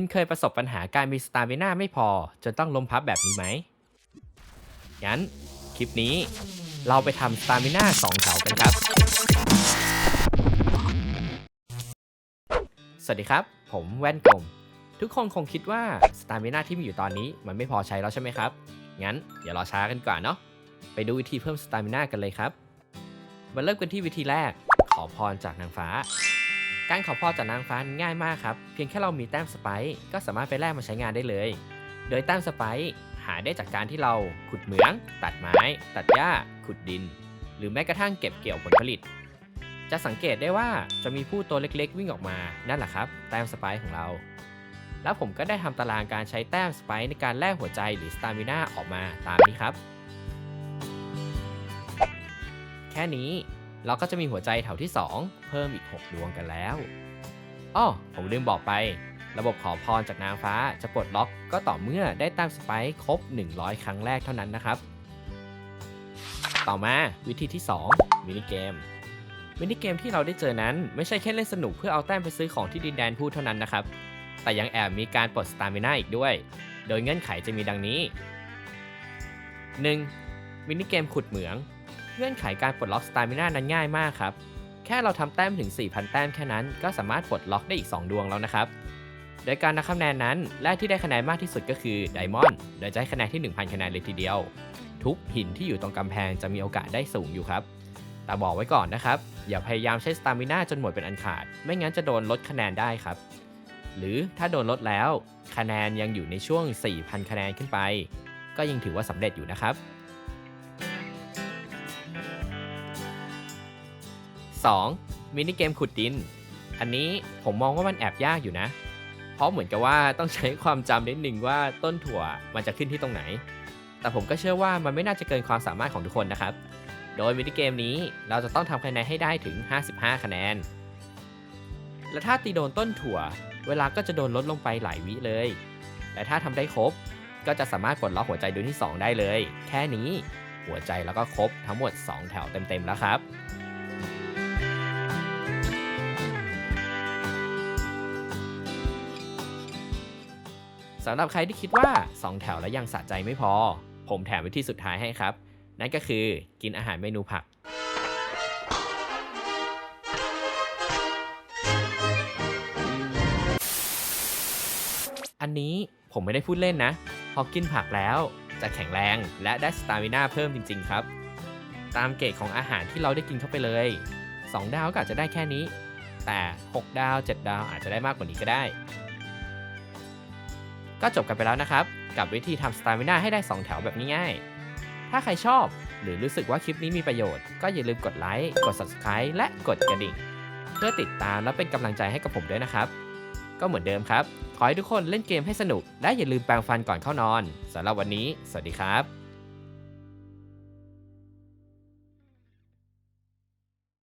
คุณเคยประสบปัญหาการมีสตามิน่าไม่พอ จนต้องล้มพับแบบนี้ไหม งั้น คลิปนี้เราไปทำสตามิน่าสองแถวกันครับ สวัสดีครับ ผมแว่นกลม ทุกคนคงคิดว่าสตามิน่าที่มีอยู่ตอนนี้มันไม่พอใช้แล้วใช่ไหมครับ งั้นอย่ารอช้ากันก่อนเนาะ ไปดูวิธีเพิ่มสตามิน่ากันเลยครับ มาเริ่มกันที่วิธีแรก ขอพรจากนางฟ้า การขอพรจากนางฟ้าง่ายมากครับ เพียงแค่เรามีแต้มสไปก็สามารถไปแลกมาใช้งานได้เลย โดยแต้มสไปหาได้จากการที่เราขุดเหมือง ตัดไม้ ตัดหญ้า ขุดดิน หรือแม้กระทั่งเก็บเกี่ยวผลผลิต จะสังเกตได้ว่าจะมีผู้ตัวเล็กๆ วิ่งออกมานั่นแหละครับ แต้มสไปของเรา แล้วผมก็ได้ทำตารางการใช้แต้มสไปในการแลกหัวใจหรือสตามิน่าออกมาตามนี้ครับ แค่นี้ เราก็จะมีหัวใจแถวที่ 2 เพิ่มอีก 6 ดวงกันแล้วอ้อผมลืมบอกไป ระบบขอพรจากนางฟ้าจะปลดล็อกก็ต่อเมื่อได้แต้มสไปซ์ครบ 100 ครั้งแรกเท่านั้นนะครับ ต่อมาวิธีที่ 2 มินิเกม มินิเกมที่เราได้เจอนั้นไม่ใช่แค่เล่นสนุกเพื่อเอาแต้มไปซื้อของที่ดินแดนพูดเท่านั้นนะครับ แต่ยังแอบมีการปลดสตามิน่าอีกด้วย โดยเงื่อนไขจะมีดังนี้ 1. มินิเกมขุดเหมือง เงื่อนไขการปลดล็อกสตามิน่านั้นง่ายมากครับ แค่เราทำแต้มถึง 4,000 แต้มแค่นั้น ก็สามารถปลดล็อกได้อีก 2 ดวงแล้วนะครับ โดยการนับคะแนนนั้น แรกที่ได้คะแนนมากที่สุดก็คือไดมอนด์โดยจะให้คะแนนที่ 1,000 คะแนนเลยทีเดียว ทุกหินที่อยู่ตรงกำแพงจะมีโอกาสได้สูงอยู่ครับ แต่บอกไว้ก่อนนะครับ อย่าพยายามใช้สตามิน่าจนหมดเป็นอันขาด ไม่งั้นจะโดนลดคะแนนได้ครับ หรือถ้าโดนลดแล้ว คะแนนยังอยู่ในช่วง 4,000 คะแนนขึ้นไป ก็ยังถือว่าสำเร็จอยู่นะครับ 2. มินิเกมขุดดิน อันนี้ผมมองว่ามันแอบยากอยู่นะ เพราะเหมือนกับว่าต้องใช้ความจำนิดหนึ่งว่าต้นถั่วมันจะขึ้นที่ตรงไหน แต่ผมก็เชื่อว่ามันไม่น่าจะเกินความสามารถของทุกคนนะครับ โดยมินิเกมนี้เราจะต้องทำคะแนนให้ได้ถึง 55 คะแนน และถ้าตีโดนต้นถั่ว เวลาก็จะโดนลดลงไปหลายวิเลย และถ้าทำได้ครบก็จะสามารถกดล็อกหัวใจดวงที่ 2 ได้เลย แค่นี้หัวใจแล้วก็ครบทั้งหมด 2 แถวเต็มๆแล้วครับ สำหรับใครที่คิดว่า 2 แถวแล้วยังสะใจไม่พอ ผมแถมวิธีสุดท้ายให้ครับ นั่นก็คือกินอาหารเมนูผักอันนี้ผมไม่ได้พูดเล่นนะ พอกินผักแล้วจะแข็งแรงและได้สตามิน่าเพิ่มจริง ๆ ครับ ตามเกรดของอาหารที่เราได้กินเข้าไปเลย 2 ดาวก็อาจจะได้แค่นี้ แต่ 6 ดาว 7 ดาวอาจจะได้มากกว่านี้ก็ได้ ก็จบกันไปแล้วนะครับ กับวิธีทำสตาร์มิน่าให้ได้ 2 แถวแบบนี้ง่าย ถ้าใครชอบหรือรู้สึกว่าคลิปนี้มีประโยชน์ ก็อย่าลืมกดไลค์ กด subscribe และกดกระดิ่ง เพื่อติดตามและเป็นกำลังใจให้กับผมด้วยนะครับ ก็เหมือนเดิมครับ ขอให้ทุกคนเล่นเกมให้สนุก และอย่าลืมแปรงฟันก่อนเข้านอนสำหรับวันนี้ สวัสดีครับ